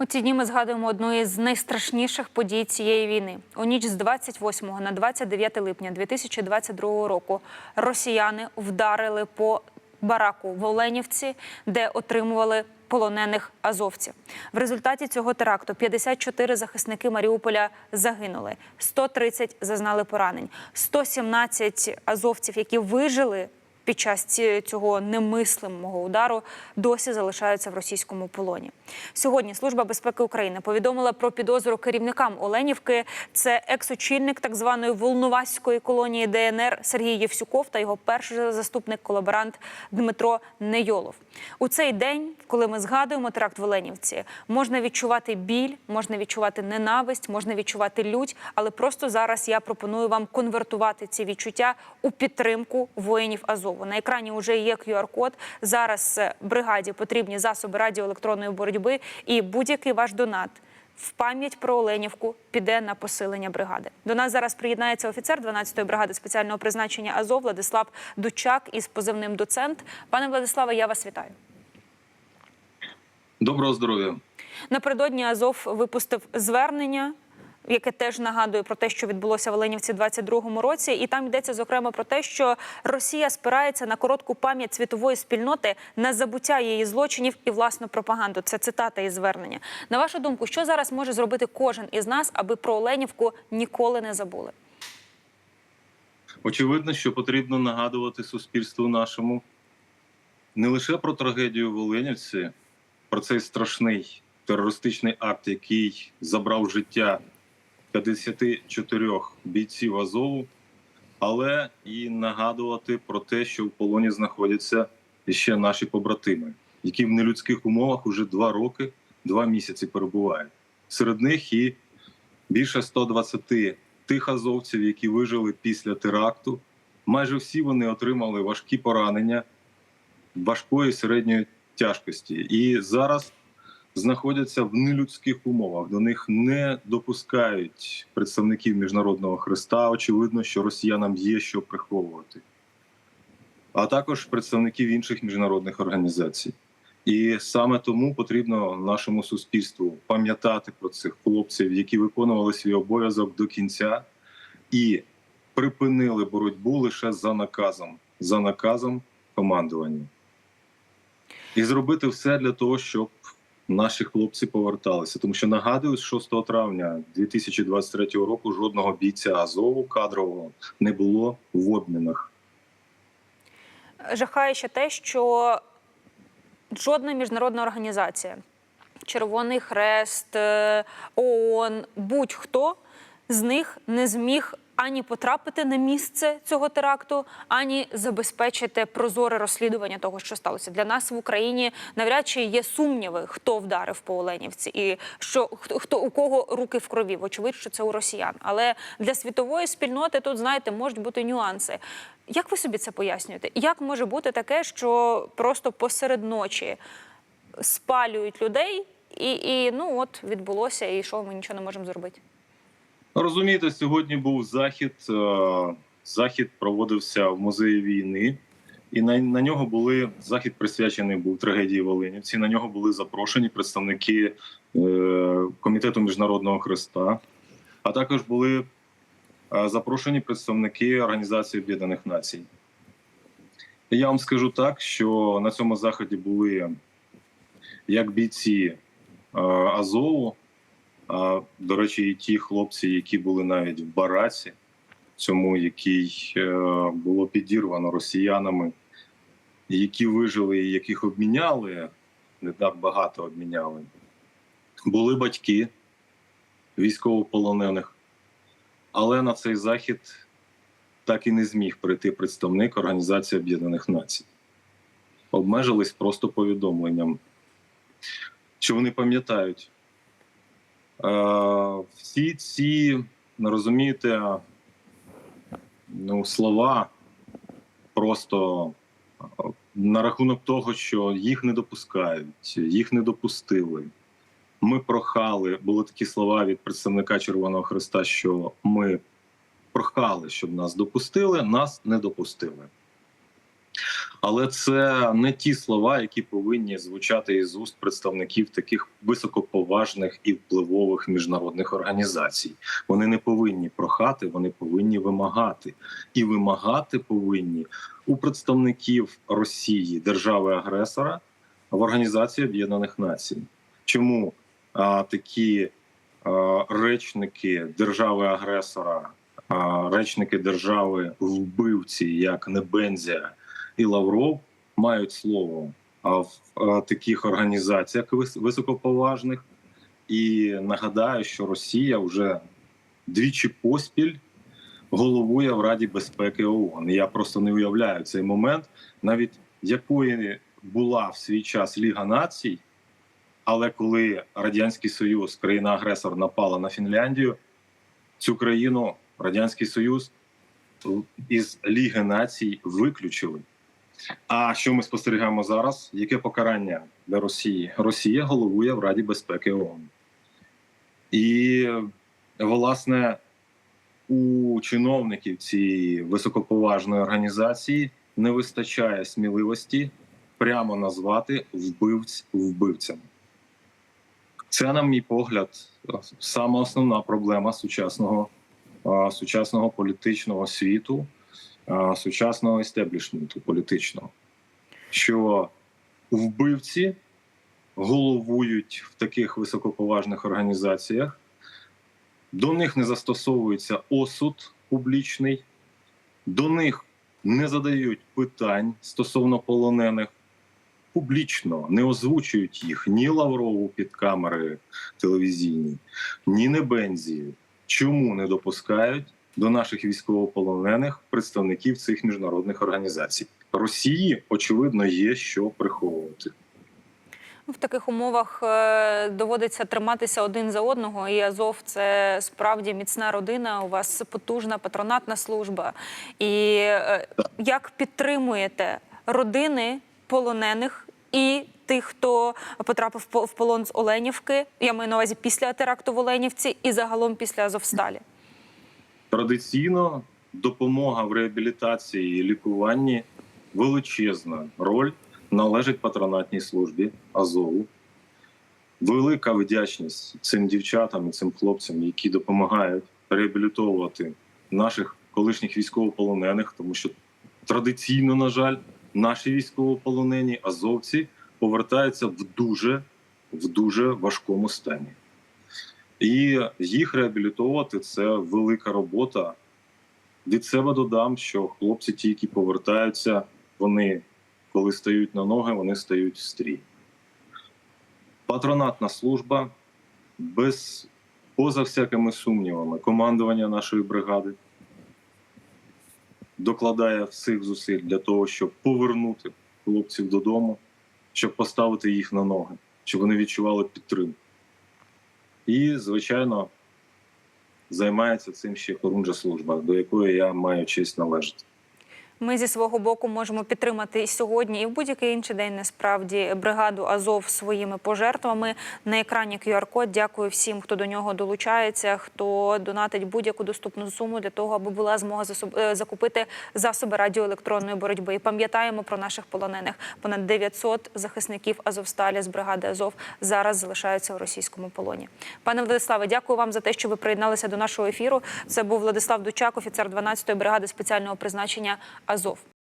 У ці дні ми згадуємо одну із найстрашніших подій цієї війни. У ніч з 28 на 29 липня 2022 року росіяни вдарили по бараку в Оленівці, де отримували полонених азовців. В результаті цього теракту 54 захисники Маріуполя загинули, 130 зазнали поранень, 117 азовців, які вижили під час цього немислимого удару досі залишаються в російському полоні. Сьогодні Служба безпеки України повідомила про підозру керівникам Оленівки. Це екс-очільник так званої Волноваської колонії ДНР Сергій Євсюков та його перший заступник колаборант Дмитро Нейолов. У цей день, коли ми згадуємо теракт в Оленівці, можна відчувати біль, можна відчувати ненависть, можна відчувати лють, але просто зараз я пропоную вам конвертувати ці відчуття у підтримку воїнів Азову. На екрані вже є QR-код. Зараз е, бригаді потрібні засоби радіоелектронної боротьби і будь-який ваш донат. В пам'ять про Оленівку піде на посилення бригади. До нас зараз приєднається офіцер 12-ї бригади спеціального призначення Азов Владислав Дучак із позивним доцент. Пане Владиславе, я вас вітаю. Доброго здоров'я. Напередодні Азов випустив звернення, яке теж нагадує про те, що відбулося в Оленівці 22-му році. І там йдеться зокрема про те, що Росія спирається на коротку пам'ять світової спільноти на забуття її злочинів і власну пропаганду. Це цитата із звернення. На вашу думку, що зараз може зробити кожен із нас, аби про Оленівку ніколи не забули? Очевидно, що потрібно нагадувати суспільству нашому не лише про трагедію в Оленівці, про цей страшний терористичний акт, який забрав життя 54 бійців Азову, але і нагадувати про те, що в полоні знаходяться ще наші побратими, які в нелюдських умовах уже два роки, два місяці перебувають. Серед них і більше 120 тих азовців, які вижили після теракту. Майже всі вони отримали важкі поранення важкої середньої тяжкості, і зараз знаходяться в нелюдських умовах. До них не допускають представників міжнародного хреста. Очевидно, що росіянам є що приховувати, а також представників інших міжнародних організацій. І саме тому потрібно нашому суспільству пам'ятати про цих хлопців, які виконували свій обов'язок до кінця і припинили боротьбу лише за наказом, за наказом командування. І зробити все для того, щоб наші хлопці поверталися. Тому що нагадую, з 6 травня 2023 року жодного бійця Азову кадрового не було в обмінах. Жахає ще те, що жодна міжнародна організація, Червоний Хрест, е, ООН, будь-хто з них не зміг ані потрапити на місце цього теракту, ані забезпечити прозоре розслідування того, що сталося. Для нас в Україні навряд чи є сумніви, хто вдарив по Оленівці, і що хто, хто у кого руки в крові. Вочевидь, що це у росіян. Але для світової спільноти тут, знаєте, можуть бути нюанси. Як ви собі це пояснюєте? Як може бути таке, що просто посеред ночі спалюють людей, і, і ну от відбулося, і що ми нічого не можемо зробити? Розумієте, сьогодні був захід. е, Захід проводився в музеї війни, і на, на нього були захід присвячений був трагедії в Оленівці. На нього були запрошені представники е, комітету міжнародного хреста, а також були е, запрошені представники Організації Об'єднаних Націй. Я вам скажу так, що на цьому заході були як бійці е, Азову. До речі, і ті хлопці, які були навіть в бараці, цьому який е, було підірвано росіянами, які вижили і яких обміняли, не так багато обміняли. Були батьки військовополонених, але на цей захід так і не зміг прийти представник Організації Об'єднаних Націй. Обмежились просто повідомленням, що вони пам'ятають. Е, всі ці ну, розумієте, ну, слова просто е, на рахунок того, що їх не допускають, їх не допустили. Ми прохали, були такі слова від представника Червоного Христа, що ми прохали, щоб нас допустили, нас не допустили. Але це не ті слова, які повинні звучати із уст представників таких високоповажних і впливових міжнародних організацій. Вони не повинні прохати, вони повинні вимагати. І вимагати повинні у представників Росії, держави-агресора, в Організації Об'єднаних Націй. Чому а, такі а, речники держави-агресора, речники держави вбивці, як Небензія і Лавров, мають слово в таких організаціях вис- високоповажних? І нагадаю, що Росія вже двічі поспіль головує в Раді безпеки ООН. Я просто не уявляю цей момент, навіть якої була в свій час Ліга націй, але коли Радянський Союз, країна-агресор, напала на Фінляндію, цю країну Радянський Союз із Ліги націй виключили. А що ми спостерігаємо зараз? Яке покарання для Росії? Росія головує в Раді безпеки ООН. І, власне, у чиновників цієї високоповажної організації не вистачає сміливості прямо назвати вбивць вбивцями. Це, на мій погляд, сама основна проблема сучасного, сучасного політичного світу, сучасного естеблішменту політичного, що вбивці головують в таких високоповажних організаціях, до них не застосовується осуд публічний, до них не задають питань стосовно полонених, публічно не озвучують їх ні Лаврову під камери телевізійні, ні Небензію. Чому не допускають до наших військовополонених представників цих міжнародних організацій? Росії, очевидно, є що приховувати. В таких умовах е, доводиться триматися один за одного. І Азов це справді міцна родина. У вас потужна патронатна служба. І е, як підтримуєте родини полонених і тих, хто потрапив в полон з Оленівки? Я маю на увазі після теракту в Оленівці і загалом після Азовсталі. Традиційно допомога в реабілітації і лікуванні величезна роль належить патронатній службі Азову. Велика вдячність цим дівчатам і цим хлопцям, які допомагають реабілітовувати наших колишніх військовополонених, тому що традиційно, на жаль, наші військовополонені азовці повертаються в дуже, в дуже важкому стані. І їх реабілітовувати це велика робота. Від себе додам, що хлопці, ті, які повертаються, вони, коли стають на ноги, вони стають в стрій. Патронатна служба без поза всякими сумнівами. Командування нашої бригади докладає всіх зусиль для того, щоб повернути хлопців додому, щоб поставити їх на ноги, щоб вони відчували підтримку. І, звичайно, займається цим ще Хорунжа служба, до якої я маю честь належати. Ми зі свого боку можемо підтримати і сьогодні, і в будь-який інший день насправді бригаду Азов своїми пожертвами. На екрані QR-код. Дякую всім, хто до нього долучається, хто донатить будь-яку доступну суму для того, аби була змога е, закупити засоби радіоелектронної боротьби. І пам'ятаємо про наших полонених. Понад 900 захисників Азовсталі з бригади Азов зараз залишаються у російському полоні. Пане Владиславе, дякую вам за те, що ви приєдналися до нашого ефіру. Це був Владислав Дучак, офіцер 12-ї бригади спеціального призначення Азов.